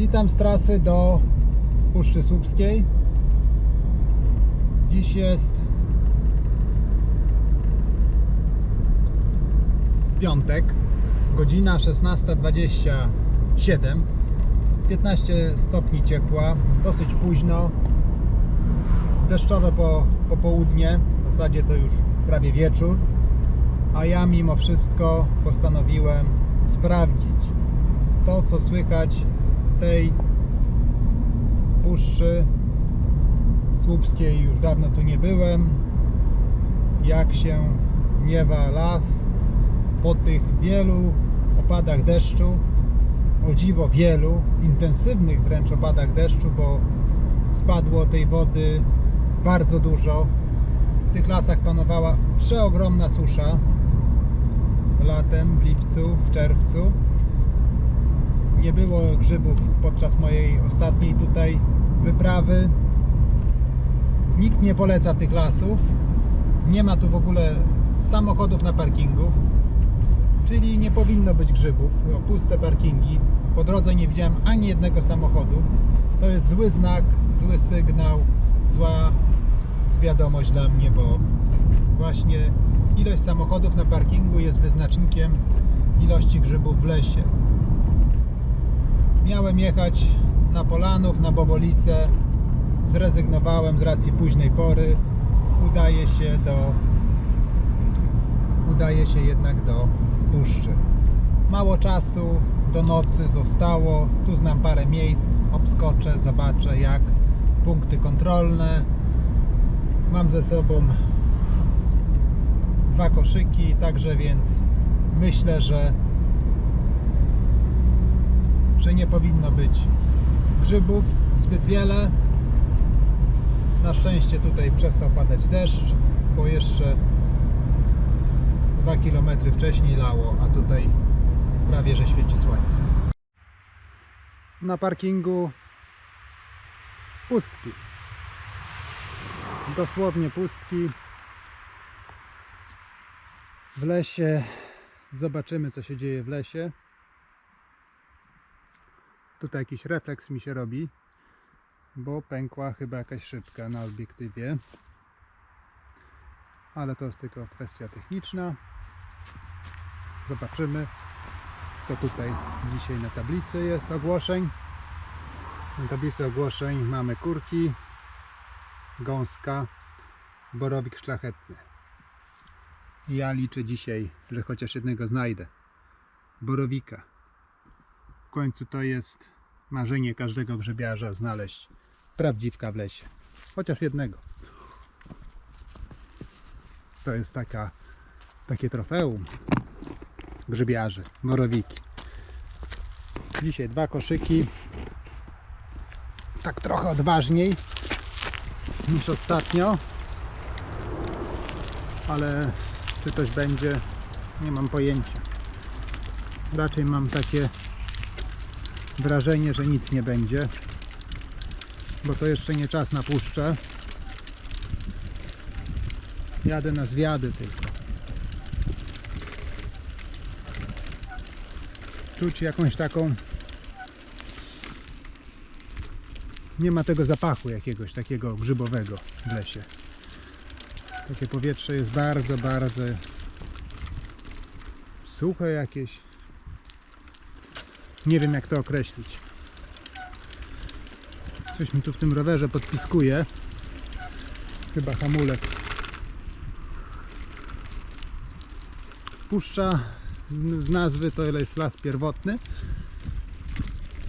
Witam z trasy do Puszczy Słupskiej. Dziś jest piątek, godzina 16.27. 15 stopni ciepła, dosyć późno. Deszczowe po, popołudnie, w zasadzie to już prawie wieczór. A ja mimo wszystko postanowiłem sprawdzić to, co słychać tej puszczy słupskiej. Już dawno tu nie byłem. Jak się miewa las po tych wielu opadach deszczu. O dziwo wielu, intensywnych wręcz opadach deszczu, bo spadło tej wody bardzo dużo. W tych lasach panowała przeogromna susza latem, w lipcu, w czerwcu. Nie było grzybów podczas mojej ostatniej tutaj wyprawy. Nikt nie poleca tych lasów. Nie ma tu w ogóle samochodów na parkingów, czyli nie powinno być grzybów. Puste parkingi. Po drodze nie widziałem ani jednego samochodu. To jest zły znak, zły sygnał, zła wiadomość dla mnie, bo właśnie ilość samochodów na parkingu jest wyznacznikiem ilości grzybów w lesie. Miałem jechać na Polanów, na Bobolice. Zrezygnowałem z racji późnej pory. Udaje się do udaje się jednak do puszczy. Mało czasu do nocy zostało. Tu znam parę miejsc. Obskoczę, zobaczę jak punkty kontrolne. Mam ze sobą dwa koszyki, także więc myślę, że że nie powinno być grzybów zbyt wiele. Na szczęście tutaj przestał padać deszcz, bo jeszcze 2 km wcześniej lało, a tutaj prawie że świeci słońce. Na parkingu pustki. Dosłownie pustki. W lesie zobaczymy co się dzieje w lesie. Tutaj jakiś refleks mi się robi, bo pękła chyba jakaś szybka na obiektywie. Ale to jest tylko kwestia techniczna. Zobaczymy, co tutaj dzisiaj na tablicy jest ogłoszeń. Na tablicy ogłoszeń mamy kurki, gąska, borowik szlachetny. Ja liczę dzisiaj, że chociaż jednego znajdę. Borowika. W końcu to jest marzenie każdego grzybiarza znaleźć prawdziwka w lesie. Chociaż jednego. To jest taka, takie trofeum grzybiarzy, borowiki. Dzisiaj dwa koszyki. Tak trochę odważniej niż ostatnio. Ale czy coś będzie, nie mam pojęcia. Raczej mam takie wrażenie, że nic nie będzie, bo to jeszcze nie czas na puszczę. Jadę na zwiady tylko. Czuć jakąś taką. Nie ma tego zapachu jakiegoś takiego grzybowego w lesie. Takie powietrze jest bardzo, bardzo suche jakieś. Nie wiem jak to określić. Coś mi tu w tym rowerze podpiskuje. Chyba hamulec. Puszcza z, z nazwy to jest las pierwotny.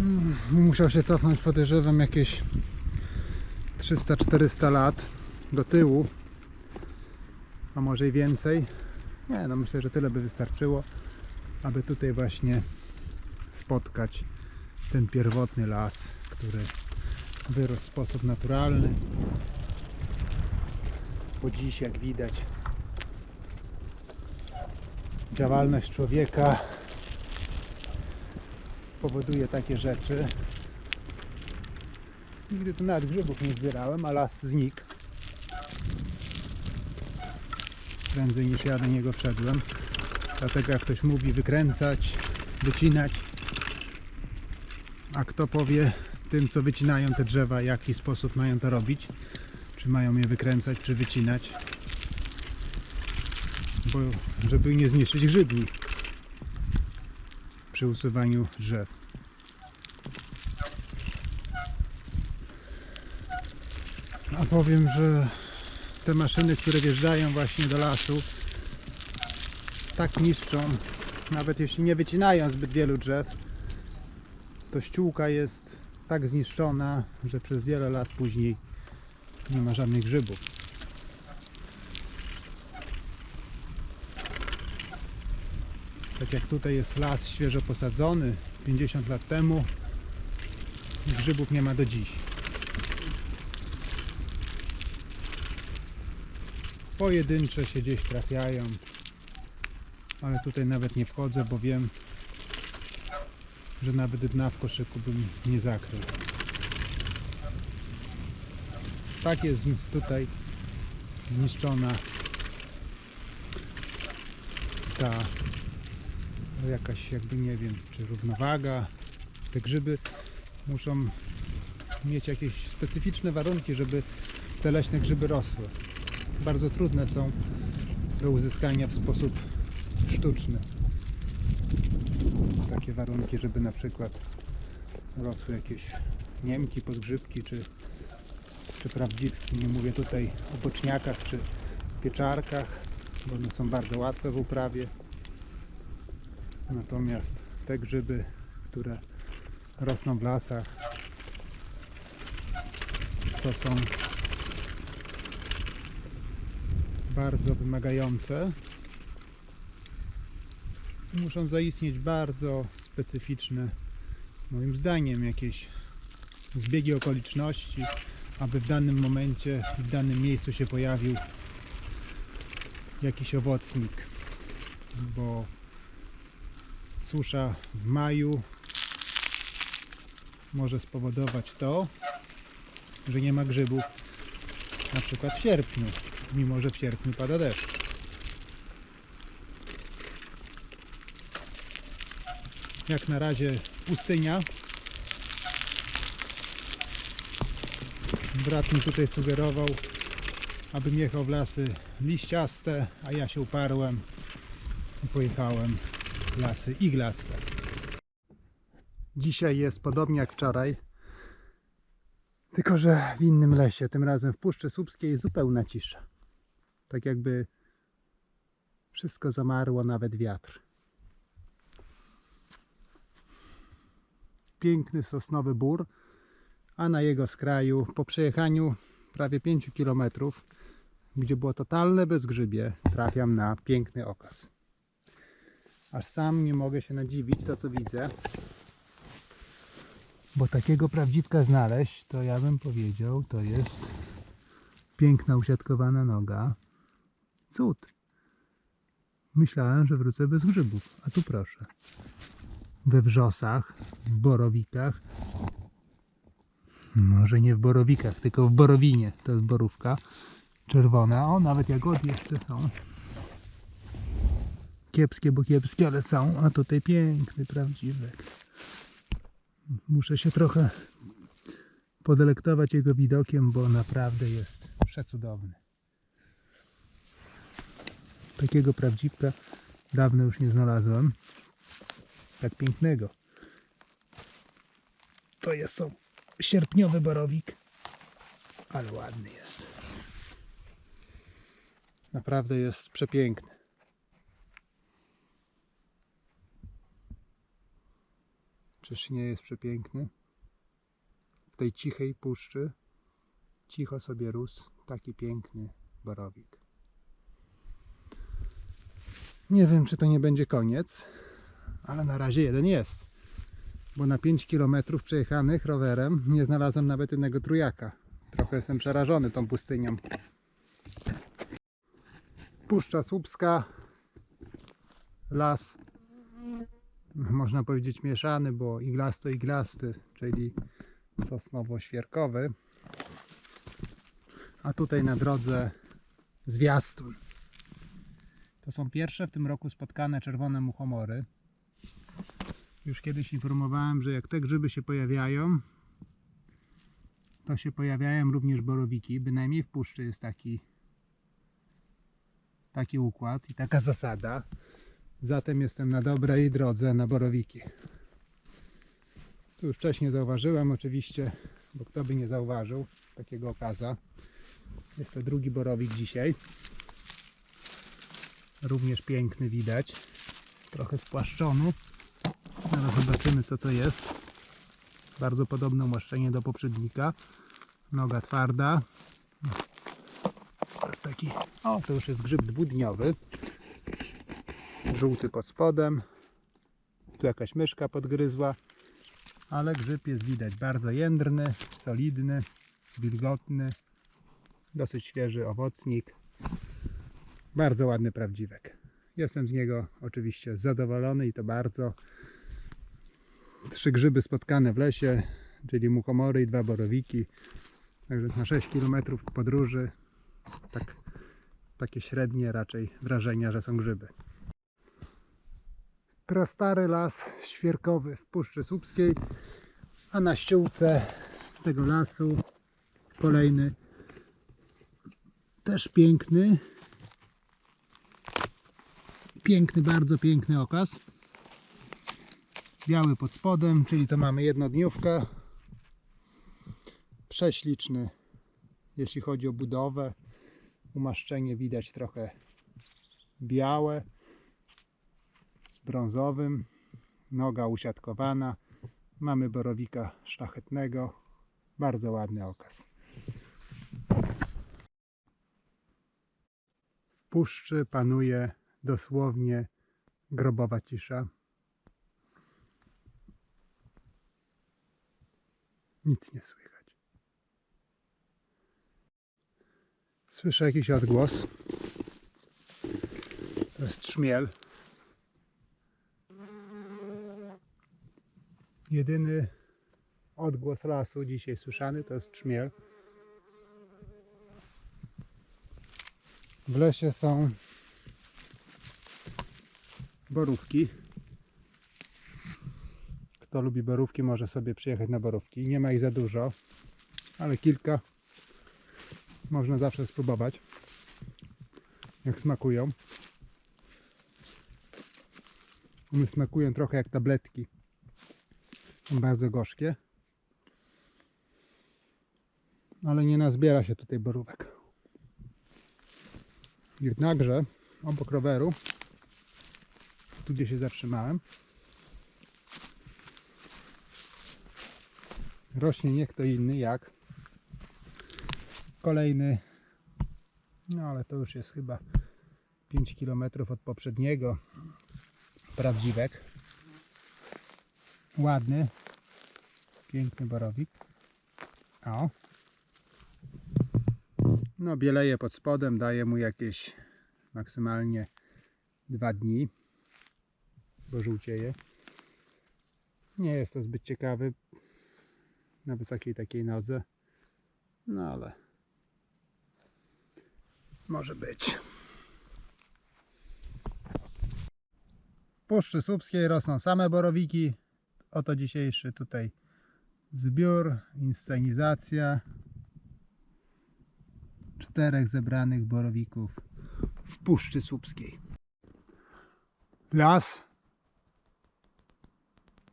Mm, Musiał się cofnąć podejrzewam jakieś 300-400 lat do tyłu. A może i więcej. Nie, no myślę, że tyle by wystarczyło, aby tutaj właśnie spotkać ten pierwotny las, który wyrósł w sposób naturalny. Po dziś, jak widać, działalność człowieka powoduje takie rzeczy. Nigdy tu nawet grzybów nie zbierałem, a las znikł. Prędzej niż ja do niego wszedłem. Dlatego jak ktoś mówi wykręcać, wycinać, A kto powie tym, co wycinają te drzewa, jaki sposób mają to robić? Czy mają je wykręcać, czy wycinać? Bo żeby nie zniszczyć grzybni przy usuwaniu drzew. A powiem, że te maszyny, które wjeżdżają właśnie do lasu, tak niszczą, nawet jeśli nie wycinają zbyt wielu drzew, to ściółka jest tak zniszczona, że przez wiele lat później nie ma żadnych grzybów. Tak jak tutaj jest las świeżo posadzony 50 lat temu, grzybów nie ma do dziś. Pojedyncze się gdzieś trafiają, ale tutaj nawet nie wchodzę, bo wiem, że nawet dna w koszyku bym nie zakrył. Tak jest tutaj zniszczona ta jakaś jakby nie wiem, czy równowaga. Te grzyby muszą mieć jakieś specyficzne warunki, żeby te leśne grzyby rosły. Bardzo trudne są do uzyskania w sposób sztuczny takie warunki, żeby na przykład rosły jakieś niemki, podgrzybki czy, czy prawdziwki. Nie mówię tutaj o boczniakach czy pieczarkach, bo one są bardzo łatwe w uprawie. Natomiast te grzyby, które rosną w lasach, to są bardzo wymagające muszą zaistnieć bardzo specyficzne, moim zdaniem, jakieś zbiegi okoliczności, aby w danym momencie, w danym miejscu się pojawił jakiś owocnik, bo susza w maju może spowodować to, że nie ma grzybów na przykład w sierpniu, mimo że w sierpniu pada deszcz. Jak na razie pustynia. Brat mi tutaj sugerował, abym jechał w lasy liściaste, a ja się uparłem i pojechałem w lasy iglaste. Dzisiaj jest podobnie jak wczoraj, tylko że w innym lesie, tym razem w Puszczy Słupskiej zupełna cisza. Tak jakby wszystko zamarło, nawet wiatr. Piękny sosnowy bór, a na jego skraju po przejechaniu prawie 5 km, gdzie było totalne bezgrzybie, trafiam na piękny okaz. Aż sam nie mogę się nadziwić to co widzę, bo takiego prawdziwka znaleźć, to ja bym powiedział, to jest piękna usiadkowana noga. Cud. Myślałem, że wrócę bez grzybów, a tu proszę we wrzosach, w borowikach. Może nie w borowikach, tylko w borowinie. To jest borówka czerwona. O, nawet jagody jeszcze są. Kiepskie, bo kiepskie, ale są. A tutaj piękny, prawdziwek. Muszę się trochę podelektować jego widokiem, bo naprawdę jest przecudowny. Takiego prawdziwka dawno już nie znalazłem tak pięknego. To jest są sierpniowy borowik, ale ładny jest. Naprawdę jest przepiękny. Czyż nie jest przepiękny? W tej cichej puszczy cicho sobie rósł taki piękny borowik. Nie wiem, czy to nie będzie koniec ale na razie jeden jest. Bo na 5 km przejechanych rowerem nie znalazłem nawet jednego trójaka. Trochę jestem przerażony tą pustynią. Puszcza Słupska, las, można powiedzieć mieszany, bo iglasto-iglasty, czyli sosnowo-świerkowy. A tutaj na drodze zwiastun. To są pierwsze w tym roku spotkane czerwone muchomory. Już kiedyś informowałem, że jak te grzyby się pojawiają, to się pojawiają również borowiki. Bynajmniej w puszczy jest taki, taki układ i taka zasada. Zatem jestem na dobrej drodze na borowiki. Tu już wcześniej zauważyłem oczywiście, bo kto by nie zauważył takiego okaza. Jest to drugi borowik dzisiaj. Również piękny widać. Trochę spłaszczony. Zaraz zobaczymy co to jest. Bardzo podobne umaszczenie do poprzednika. Noga twarda. To jest taki. O, to już jest grzyb dwudniowy. Żółty pod spodem. Tu jakaś myszka podgryzła. Ale grzyb jest widać bardzo jędrny, solidny, wilgotny. Dosyć świeży owocnik. Bardzo ładny prawdziwek. Jestem z niego oczywiście zadowolony i to bardzo. Trzy grzyby spotkane w lesie, czyli muchomory i dwa borowiki. Także na 6 km podróży tak, takie średnie raczej wrażenia, że są grzyby. Prastary las świerkowy w Puszczy Słupskiej, a na ściółce tego lasu kolejny też piękny piękny, bardzo piękny okaz biały pod spodem, czyli to mamy jednodniówkę. Prześliczny jeśli chodzi o budowę. Umaszczenie widać trochę białe z brązowym. Noga usiadkowana. Mamy borowika szlachetnego. Bardzo ładny okaz. W puszczy panuje dosłownie grobowa cisza nic nie słychać słyszę jakiś odgłos to jest trzmiel jedyny odgłos lasu dzisiaj słyszany to jest trzmiel. W lesie są borówki. Kto lubi borówki może sobie przyjechać na borówki. Nie ma ich za dużo, ale kilka można zawsze spróbować. Jak smakują. One smakują trochę jak tabletki są bardzo gorzkie. Ale nie nazbiera się tutaj borówek. Jednakże obok roweru, tu gdzie się zatrzymałem, rośnie nie kto inny jak kolejny, no ale to już jest chyba 5 km od poprzedniego prawdziwek ładny, piękny borowik. O. No bieleje pod spodem, daje mu jakieś maksymalnie dwa dni, bo żółcieje. Nie jest to zbyt ciekawy na wysokiej takiej nodze, no ale może być. W Puszczy Słupskiej rosną same borowiki, Oto dzisiejszy tutaj zbiór, inscenizacja czterech zebranych borowików w Puszczy Słupskiej. Las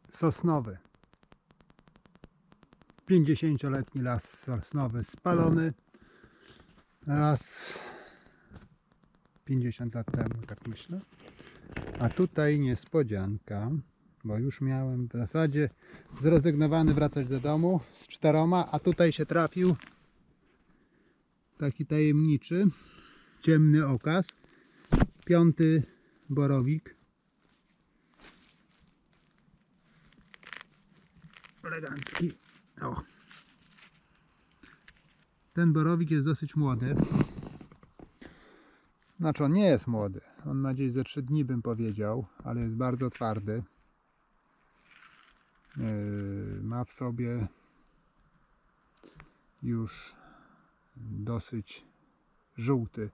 sosnowy. 50-letni las sosnowy spalony. Raz 50 lat temu, tak myślę. A tutaj niespodzianka bo już miałem w zasadzie zrezygnowany wracać do domu z czteroma, a tutaj się trafił taki tajemniczy, ciemny okaz. Piąty borowik. Elegancki. O. Ten borowik jest dosyć młody. Znaczy on nie jest młody. On ma gdzieś ze 3 dni bym powiedział, ale jest bardzo twardy. Yy, ma w sobie już dosyć żółty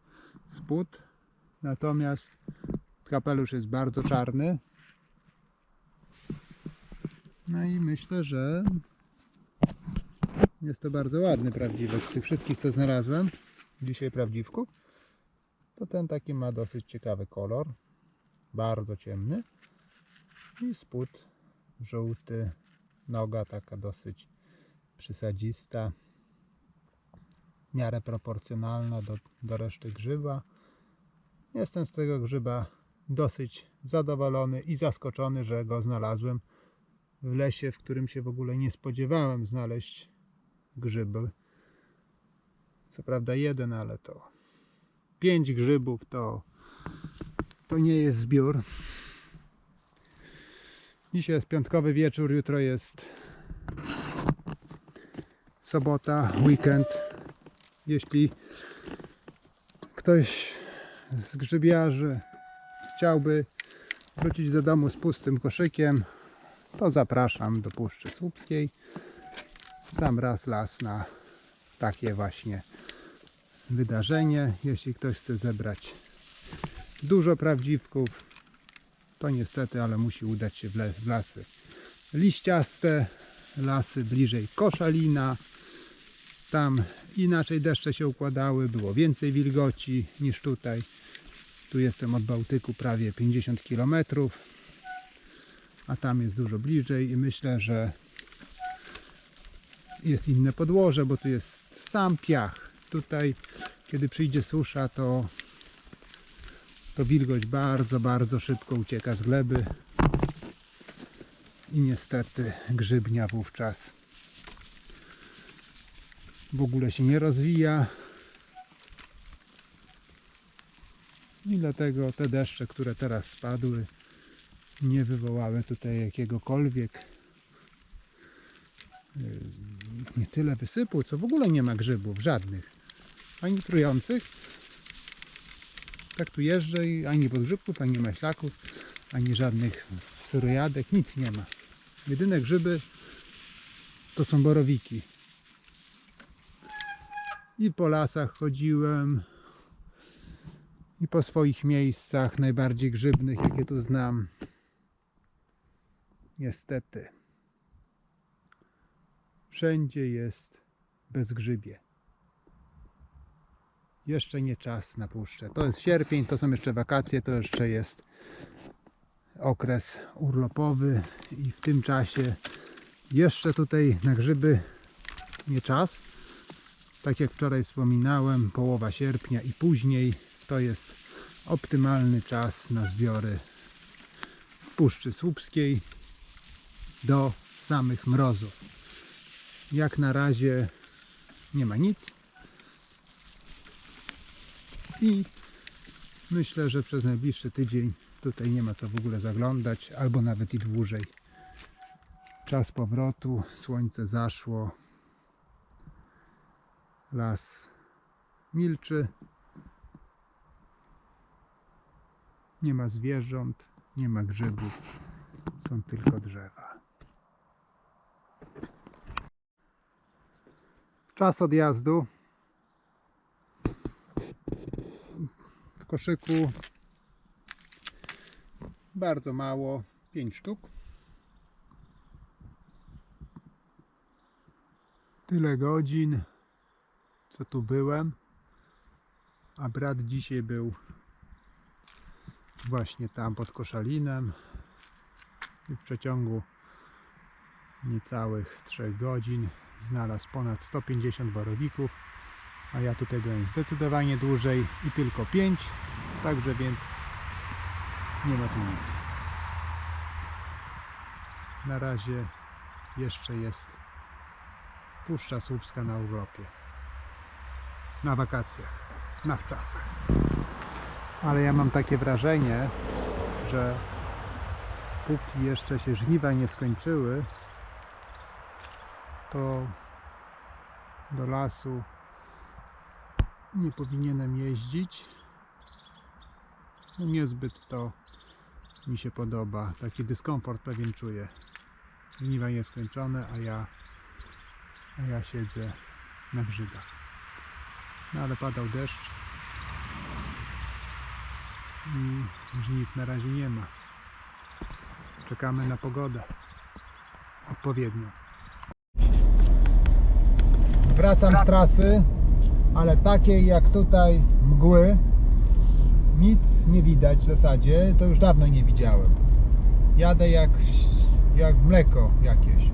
spód natomiast kapelusz jest bardzo czarny No i myślę, że jest to bardzo ładny prawdziwek. Z tych wszystkich, co znalazłem dzisiaj prawdziwków, to ten taki ma dosyć ciekawy kolor. Bardzo ciemny. I spód żółty. Noga taka dosyć przysadzista. W miarę proporcjonalna do, do reszty grzyba. Jestem z tego grzyba dosyć zadowolony i zaskoczony, że go znalazłem w lesie, w którym się w ogóle nie spodziewałem znaleźć grzyby. Co prawda jeden, ale to pięć grzybów to, to nie jest zbiór. Dzisiaj jest piątkowy wieczór, jutro jest sobota, weekend. Jeśli ktoś z grzybiarzy chciałby wrócić do domu z pustym koszykiem, to zapraszam do Puszczy Słupskiej. Sam raz las na takie właśnie wydarzenie. Jeśli ktoś chce zebrać dużo prawdziwków, to niestety, ale musi udać się w, lasy liściaste, lasy bliżej Koszalina. Tam inaczej deszcze się układały, było więcej wilgoci niż tutaj. Tu jestem od Bałtyku prawie 50 km, a tam jest dużo bliżej i myślę, że jest inne podłoże, bo tu jest sam piach. Tutaj, kiedy przyjdzie susza, to, to wilgoć bardzo, bardzo szybko ucieka z gleby i niestety grzybnia wówczas w ogóle się nie rozwija. I dlatego te deszcze, które teraz spadły, nie wywołały tutaj jakiegokolwiek nie tyle wysypu, co w ogóle nie ma grzybów, żadnych. Ani trujących. Tak tu jeżdżę i ani podgrzybków, ani maślaków, ani żadnych syrojadek, nic nie ma. Jedyne grzyby to są borowiki. I po lasach chodziłem, i po swoich miejscach najbardziej grzybnych, jakie tu znam. Niestety. Wszędzie jest bezgrzybie. Jeszcze nie czas na puszczę. To jest sierpień, to są jeszcze wakacje, to jeszcze jest okres urlopowy i w tym czasie jeszcze tutaj na grzyby nie czas. Tak jak wczoraj wspominałem, połowa sierpnia i później to jest optymalny czas na zbiory w Puszczy Słupskiej do samych mrozów. Jak na razie nie ma nic i myślę, że przez najbliższy tydzień tutaj nie ma co w ogóle zaglądać, albo nawet i dłużej. Czas powrotu, słońce zaszło, las milczy, nie ma zwierząt, nie ma grzybów, są tylko drzewa. Czas odjazdu. W koszyku bardzo mało, 5 sztuk. Tyle godzin, co tu byłem, a brat dzisiaj był właśnie tam pod Koszalinem i w przeciągu niecałych 3 godzin znalazł ponad 150 borowików, a ja tutaj byłem zdecydowanie dłużej i tylko 5, także więc nie ma tu nic. Na razie jeszcze jest Puszcza Słupska na urlopie. Na wakacjach, na wczasach. Ale ja mam takie wrażenie, że póki jeszcze się żniwa nie skończyły, to do lasu nie powinienem jeździć. No niezbyt to mi się podoba. Taki dyskomfort pewien czuję. Żniwa nieskończone, a ja, a ja siedzę na grzybach. No ale padał deszcz i żniw na razie nie ma. Czekamy na pogodę. odpowiednio. Wracam z trasy, ale takiej jak tutaj mgły nic nie widać w zasadzie, to już dawno nie widziałem. Jadę jak, jak mleko jakieś.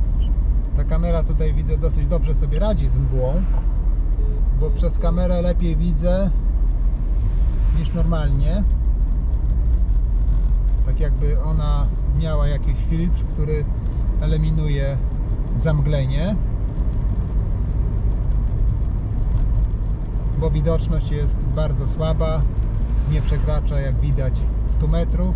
Ta kamera tutaj widzę dosyć dobrze sobie radzi z mgłą, bo przez kamerę lepiej widzę niż normalnie. Tak jakby ona miała jakiś filtr, który eliminuje zamglenie. Bo widoczność jest bardzo słaba, nie przekracza jak widać 100 metrów.